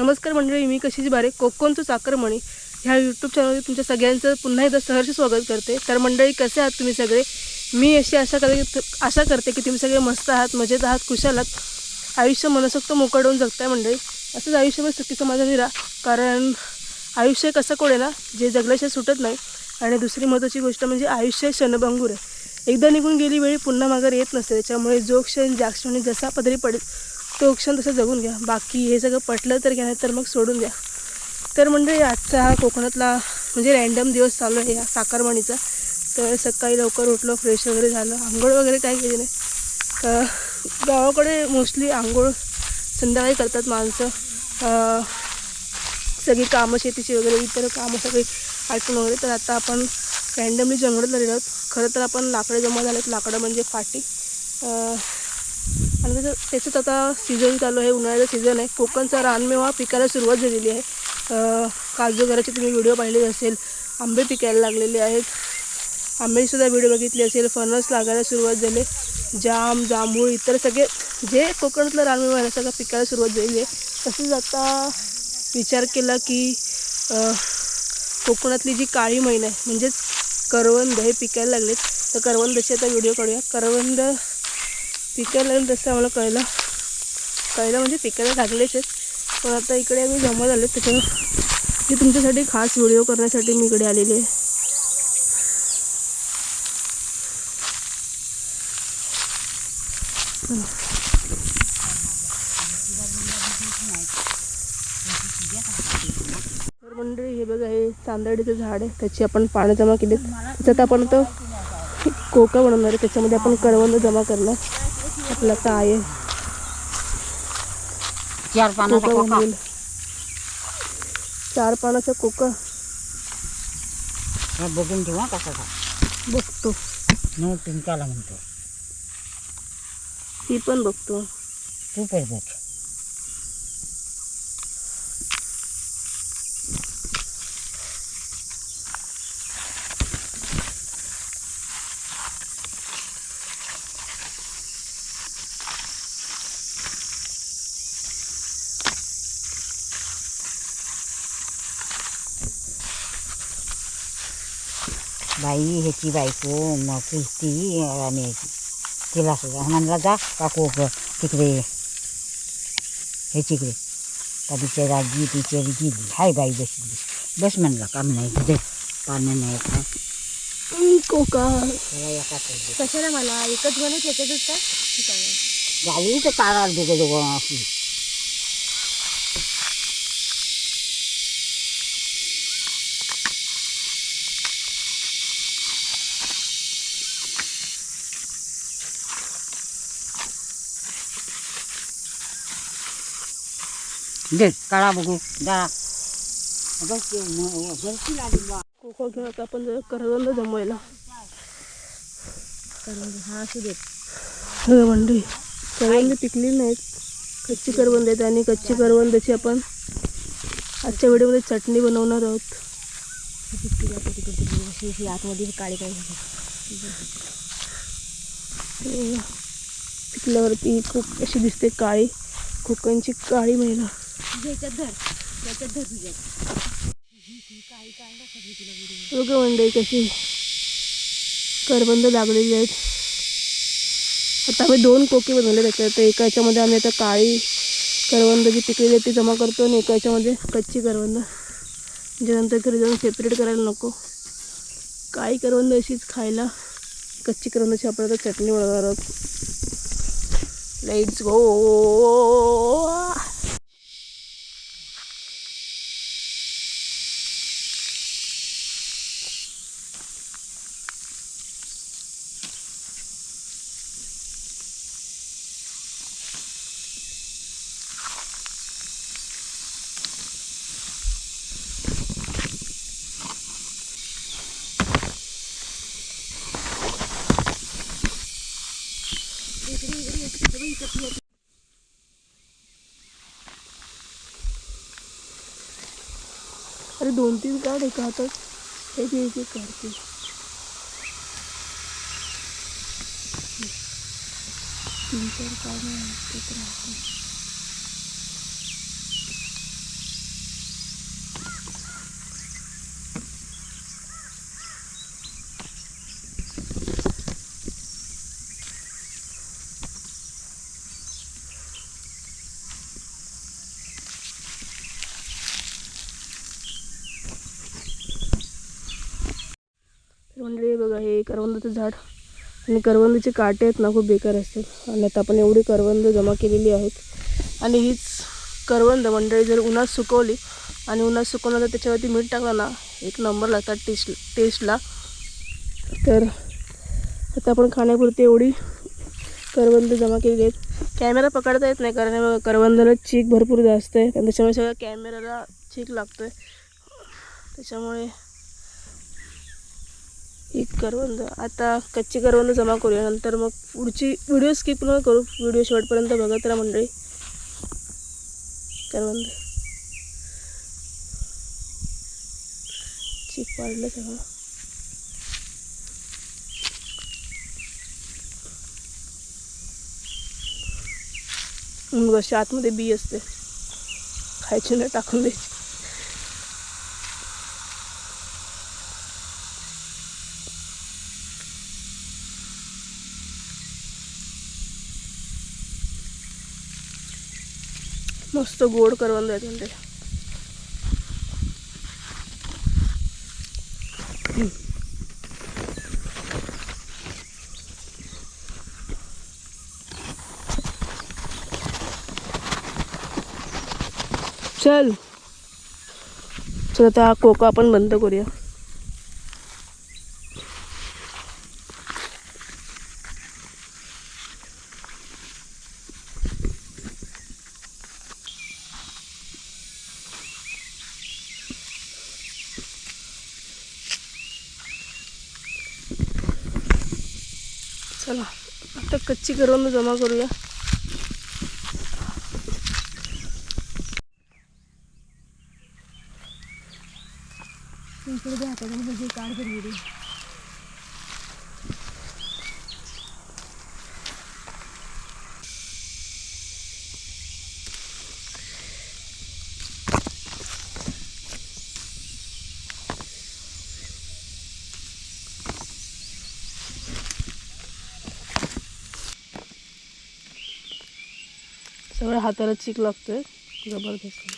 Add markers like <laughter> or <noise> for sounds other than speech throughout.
नमस्कार मंडळी मी कशीची बारे कोकणचं चाकरमणी ह्या यूट्यूब चॅनलमध्ये तुमच्या सगळ्यांचं पुन्हा एकदा सहर्ष स्वागत करते. तर मंडळी कसे आहात तुम्ही सगळे? मी अशी आशा करते आशा करते की तुम्ही सगळे मस्त आहात मजेत आहात खुशाल आहात. आयुष्य मनसोक्त मोकळवून जगताय मंडळी. असंच आयुष्यभर सुखी माझा राहा. कारण आयुष्य कसं कोण आहे ना जे जगल्याशिवाय सुटत नाही. आणि दुसरी महत्त्वाची गोष्ट म्हणजे आयुष्य क्षणभंगूर आहे. एकदा निघून गेली वेळी पुन्हा माघार येत नसते. त्याच्यामुळे जो क्षण ज्या क्षणी जसा पदरी पडेल तो क्षण तसं जगून घ्या. बाकी हे सगळं पटलं तर घ्या तर मग सोडून द्या. तर म्हणजे आजचा हा कोकणातला म्हणजे रॅन्डम दिवस चालू आहे या साखरमणीचा. तर सकाळी लवकर उठलो फ्रेश वगैरे झालं. आंघोळ वगैरे काय केली नाही. तर गावाकडे मोस्टली आंघोळ संध्याकाळी करतात माणसं. सगळी कामं शेतीची वगैरे इतर कामं सगळी आटून वगैरे. तर आता आपण रॅन्डमली जंगलात आलेलो आहोत. खरं तर आपण लाकडं जमा झालेत. लाकडं म्हणजे फाटी. आणि त्याचं त्याच्यात आता सीझन चालू आहे उन्हाळ्याचा सीझन आहे. कोकणचा रानमेवा पिकायला सुरुवात झालेली आहे. काजू घराचे तुम्ही व्हिडिओ पाहिले असेल आंबे पिकायला लागलेले आहेत. आंबेसुद्धा व्हिडिओ बघितले असेल फणस लागायला सुरुवात झाली. जाम जांभूळ इतर सगळे जे कोकणातलं रानमेवा आहे सगळं पिकायला सुरुवात झालेली आहे. तसंच आता विचार केला की कोकणातली जी काळी मैन आहे म्हणजेच करवंद हे पिकायला लागलेत. तर करवंदाचे आता व्हिडिओ काढूया. करवंद पिकायला लागले तसं आम्हाला कळलं कळलं म्हणजे पिकायला लागलेच आहेत. पण आता इकडे आम्ही जमा झाले त्याच्यावर की तुमच्यासाठी खास व्हिडिओ करण्यासाठी मी इकडे आलेली आहे. तर मंडळी हे बघा हे चांदडीचं झाड आहे. त्याची आपण पानं जमा केली त्याच्यात आपण तो कोका बनवणार आहे. त्याच्यामध्ये आपण करवंद जमा करणार. आपला आहे? चार पानाचा चार पानाचा कोका. बघून ठेवा कसा बघतो. नो पिंकाला म्हणतो. ही पण बघतो. तू पण बघ. बाई ह्याची बायको मग ती आणि तिला सुद्धा. म्हणला जा काकू तिकडे ह्याच्याकडे का बिचारी आजी तिच्यावर गेली. हाय बाई बसली. बस म्हणला काम नाही तिथे पाणी नाही येत कोका एका पाहिजे कशाला मला? एकच बनव त्याच्यातच का? गावी तर काढा दोघं दोघं असली दे काढा बघू जा. कोका घेऊन आता आपण जरा करवंद जमवायला. हा असू दे. मंडळी करवंद पिकलेली नाहीत. कच्ची करवंद आहेत आणि कच्ची करवंदाची आपण आजच्या व्हिडिओमध्ये चटणी बनवणार आहोत. आतमध्ये काळी काळी पिकल्यावरती खूप अशी दिसते काळी कोकणची काळी महिला. ह्याच्यात धर. त्याच्यात धर मंडळी कशी? करबंद लागलेली आहेत. आता आम्ही दोन कोके बनवले त्याच्यात. एका याच्यामध्ये आम्ही आता काळी करवंद जी पिकलेली आहे ती जमा करतो आणि एका याच्यामध्ये कच्ची करवंद म्हणजे नंतर घरी जाऊन सेपरेट करायला नको. काळी करवंद अशीच खायला. कच्ची करवंदाची आपण आता चटणी बनवणार आहोत. लाईट्स गो अरे दोन तीन काढ एका हातात. एक एक एक काढते तीन चार काढ आहे करवंदाचं झाड आणि करवंदाचे काटे आहेत ना खूप बेकार असतात. आणि आता आपण एवढी करवंद जमा केलेली आहेत. आणि हीच करवंद मंडळी जर उन्हात सुकवली आणि उन्हात सुकवलं तर त्याच्यावरती मीठ टाकलं ना एक नंबर लागतात टेस्ट टेस्टला. तर आता आपण खाण्यापुरती एवढी करवंद जमा केलेली आहेत. कॅमेरा पकडता येत नाही कारण करवंदाला चीक भरपूर जास्त आहे. आणि त्याच्यामुळे सगळ्या कॅमेराला चीक लागतो आहे त्याच्यामुळे ही करवंद. आता कच्ची करवंद जमा करूया. नंतर मग पुढची व्हिडिओ स्किप न करू. व्हिडिओ शेवटपर्यंत बघत राहा मंडळी. करवंद. चीक पाडलं सगळं. मग अशी आतमध्ये बी असते. खायची नाही टाकून द्यायची. मस्त गोड करवंद आहेत म्हणजे चल. चल आता कोका आपण बंद करूया चला आता कच्ची जमा करूया. इकडे हातामध्ये काढ करू हाताला चीक लागतोय जबरदस्त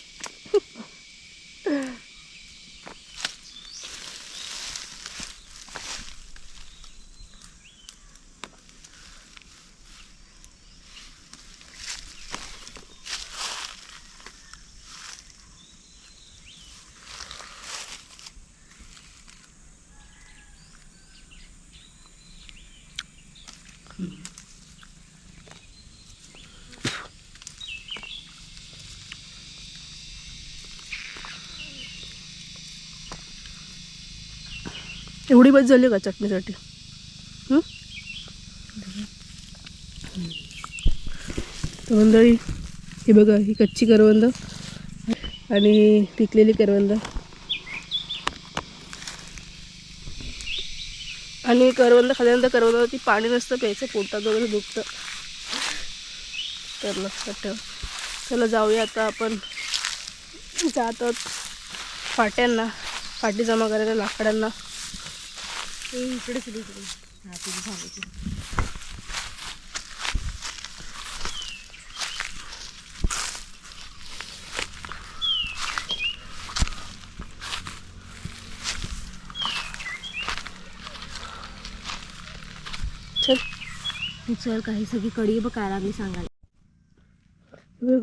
एवढी बस झाली का चटणीसाठी? हं? तर मंडळी ही बघा ही कच्ची करवंद आणि पिकलेली करवंद. आणि करवंद खाल्यानंतर करवंदावरती पाणी नसतं प्यायचं पोटात वगैरे दुखतं. तर लक्षात ठेव. चला जाऊया आता आपण. जात फाट्यांना फाटी जमा करायला लाकडांना. इकडे सुरू इकडे हा तुझी झाली चल. चल काही सगळी कडी बघ काय लागली सांगायला.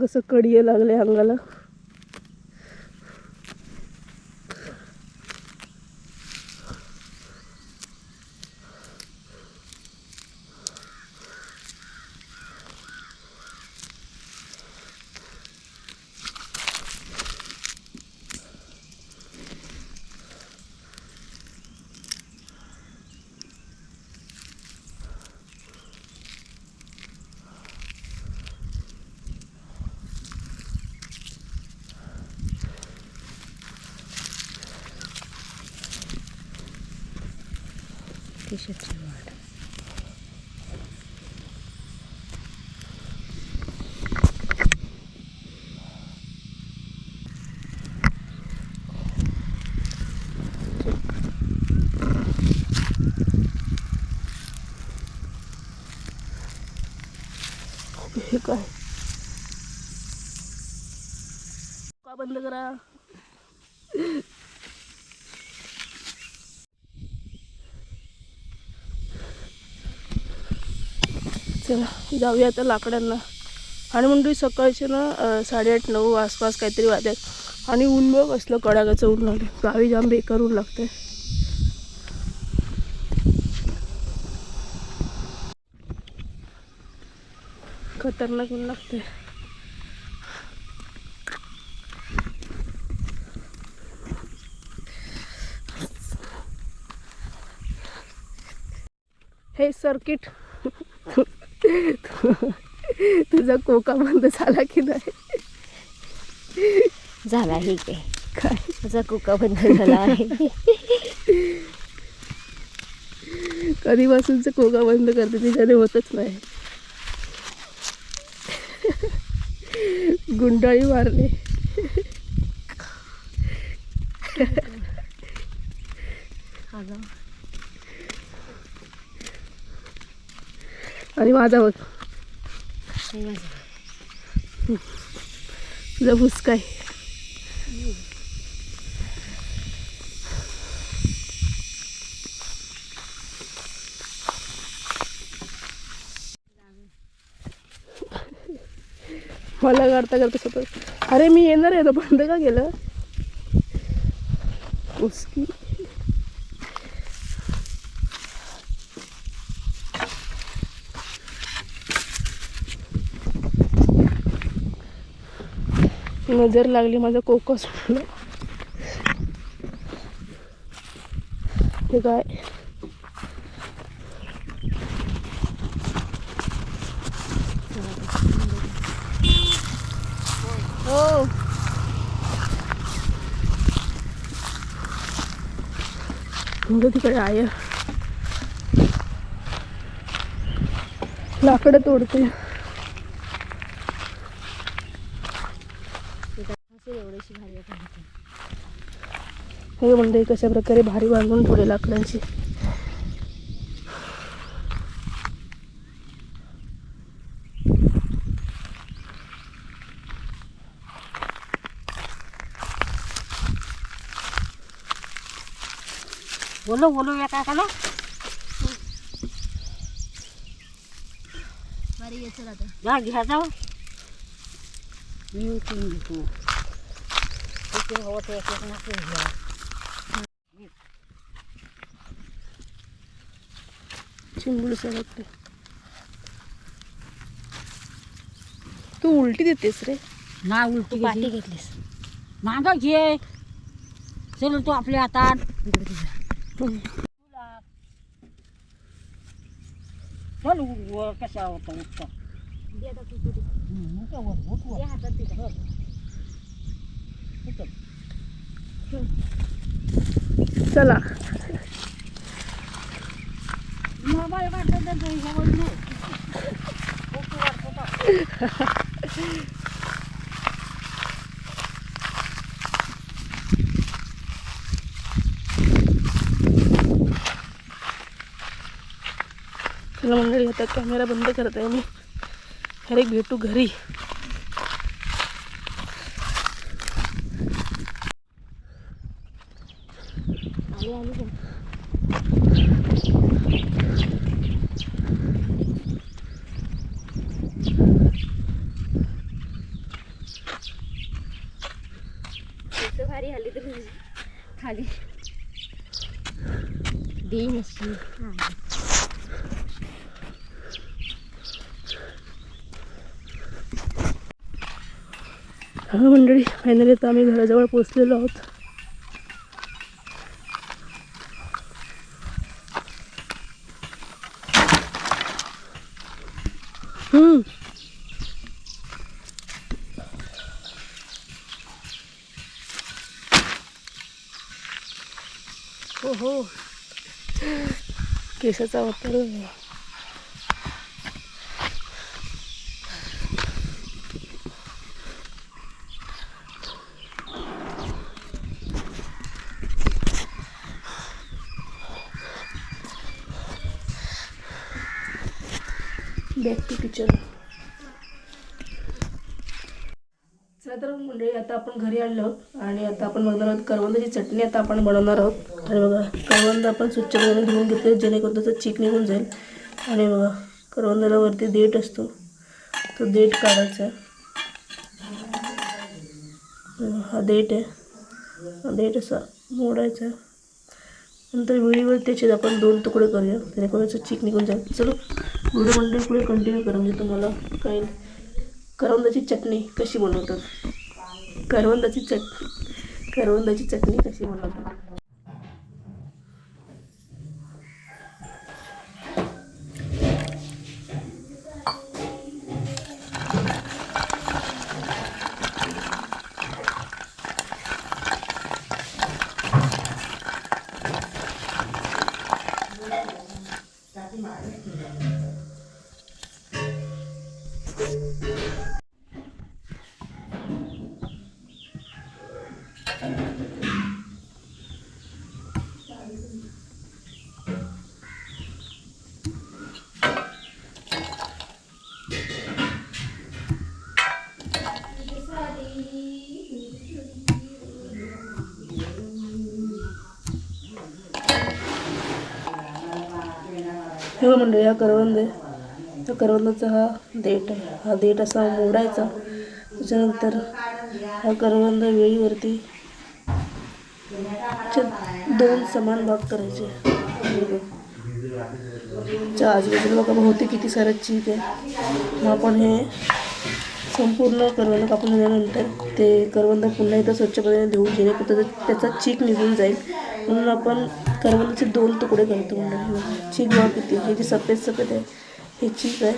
कसं कडिये लागले अंगाला. केशरची वाट हे काय का बंद करा चला जाऊया आता लाकडांना. आणि मंडळी सकाळचे ना साडेआठ नऊ आसपास काहीतरी वाजत आणि ऊन बघ असलं कडाकाचं ऊन लागलं गावी जाम बेकार ऊन लागतंय. खतरनाक ऊन लागतंय. हे सर्किट. <laughs> तुझा कोका बंद झाला की नाही? झाला हे काय काय? माझा कुका बंद झाला आहे. कधीपासूनच कोका बंद करते तिच्याने होतच नाही. गुंडाळी मारले आणि माझा बघ. तुझा भुसका आहे. मला करता करता स्वतः अरे मी येणार आहे तर बंद का गेलं उसकी नजर लागली माझा कोको सुटलं ते काय? हो. तिकडे आहे. लाकडं तोडते असेल एवढीशी भारी वाटत हे म्हणजे कशा प्रकारे भारी बांधून ठेवले लाकडांची. बोलो बोलो या काय जा घ्या जाऊ मी हवं ते एक एक नक्की घ्या चिंबूड सरकते तू उलटी देतेस रे. ना उलटी पाठी घेतली घेतलीस. मागं घे. चल तू आपल्या हातात चल वर कशा होता उठता. चला. मोबाईल चला मंडळी आता कॅमेरा बंद करत आहे मी. अरे भेटू घरी आली आली बघ. केस खाली. देईन अशी हा मंडळी फायनली आता आम्ही घराजवळ पोचलेलो आहोत हम्म हो हो केसाचा वापर बॅक टू किचन चला तर मंडळी आता आपण घरी आणलो आणि आता आपण बनवणार आहोत करवंदाची चटणी. आता आपण बनवणार आहोत आणि बघा करवंद आपण स्वच्छ करून धुवून घेतले जेणेकरून त्याचं चीक निघून जाईल. आणि बघा करवंदाला वरती देठ असतो. तो देठ काढायचा हा देठ आहे. हा देठ असा मोडायचा नंतर वेळीवर त्याचे आपण दोन तुकडे करूया जेणेकरून याचं चीक निघून जाईल. चलो व्हिडिओ मंडळी पुढे कंटिन्यू करा. म्हणजे तुम्हाला काही करवंदाची चटणी कशी बनवतात. करवंदाची चट करवंदाची चटणी कशी बनवतात. हे मंडळी हा करवंद आहे. करवंदाचा हा देठ आहे. हा देठ असा मोडायचा त्याच्यानंतर हा करवंद वेळीवरती दोन समान भाग करायचे. च्या आजूबाजूला बघा होते किती सारं चीक आहे. मग आपण हे संपूर्ण करवंद कापून झाल्यानंतर ते करवंद पुन्हा एकदा स्वच्छ पद्धतीने धुवून जेणेकरून त्याचा चीक निघून जाईल. म्हणून आपण करवलीचे दोन तुकडे करतो म्हणजे ची बघा किती? हे जी सफेद सफेद आहे हे चीज आहे.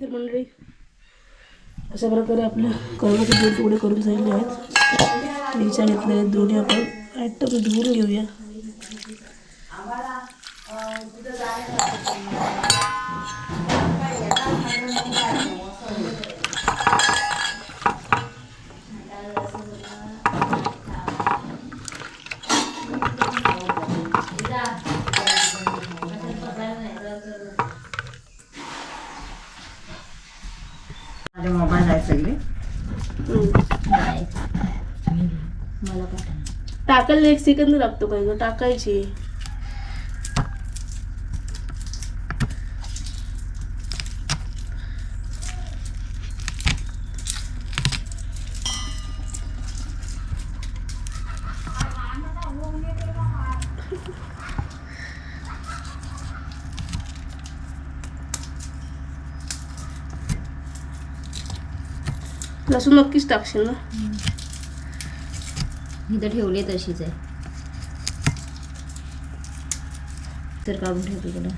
तर मंडळी अशा प्रकारे आपल्या करवंदाचे दोन तुकडे करून झालेले आहेत. मिरच्या घेतले आहेत दोन्ही आपण. आयटम धुवून घेऊया माझे मोबाईल आहे सगळे मला पण टाकायला एक सेकंद लागतो काय ग? टाकायची. लसूण नक्कीच टाकशील ना? इथं ठेवली तशीच आहे. तर काढून ठेवतो तुला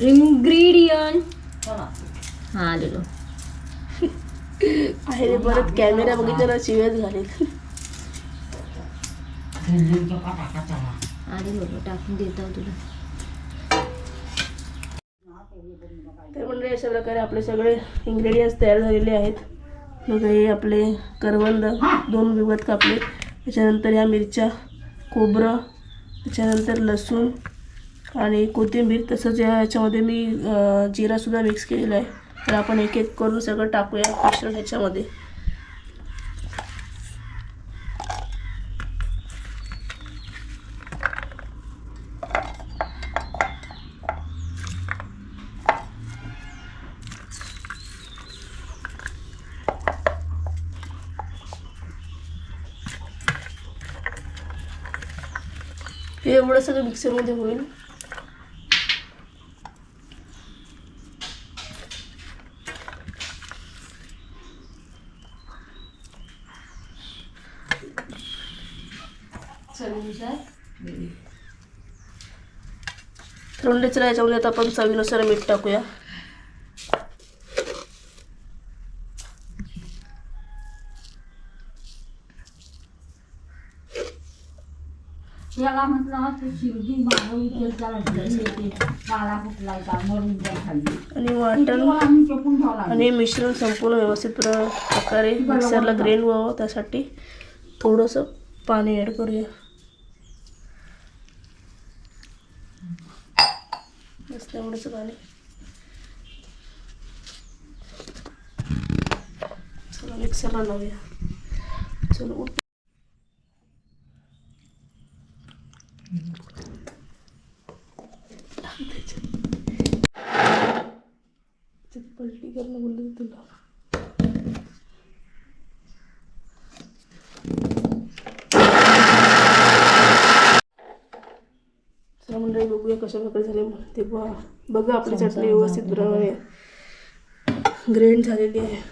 इन्ग्रेडियंट हा आलेलो. आहे रे परत कॅमेरा बघितल्यावर शिव्याच घालेल. आले बघ टाकून देतो तुला. तर म्हणजे अशा प्रकारे आपले सगळे इंग्रेडियंट्स तयार झालेले आहेत. मग हे आपले करवंद दोन विगत कापले. त्याच्यानंतर ह्या मिरच्या खोबरं त्याच्यानंतर लसूण आणि कोथिंबीर. तसंच या ह्याच्यामध्ये मी जिरासुद्धा मिक्स केलेला आहे. तर आपण एक एक करून सगळं टाकूया मिश्रण ह्याच्यामध्ये. एवढं सगळं मिक्सरमध्ये होईल. थंडीचं याच्यामध्ये आता आपण चवीनुसार मीठ टाकूया. आणि वाटण आणि मिश्रण संपूर्ण व्यवस्थित प्रकारे मिक्सरला ग्रेन व्हावं त्यासाठी थोडंसं पाणी ॲड करूया. तेवढंच पाणी. चला मिक्सरला लावूया. चलो बघूया कशा प्रकारे झाले ते बघा. बघा आपली चटणी व्यवस्थित प्रमाणे ग्रेंड झालेली आहे.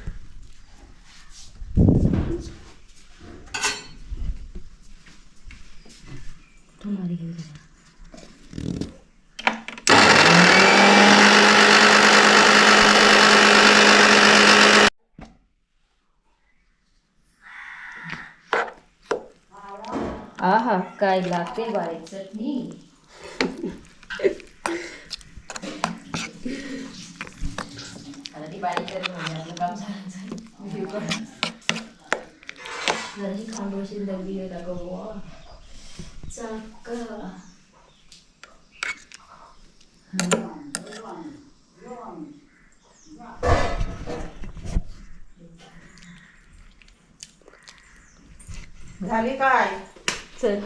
आहा काय लागते बारीक चटणी? आता ती म्हणजे आपलं काम झालं जराशी खांडोशी दगडी आहे का गं चाका चल.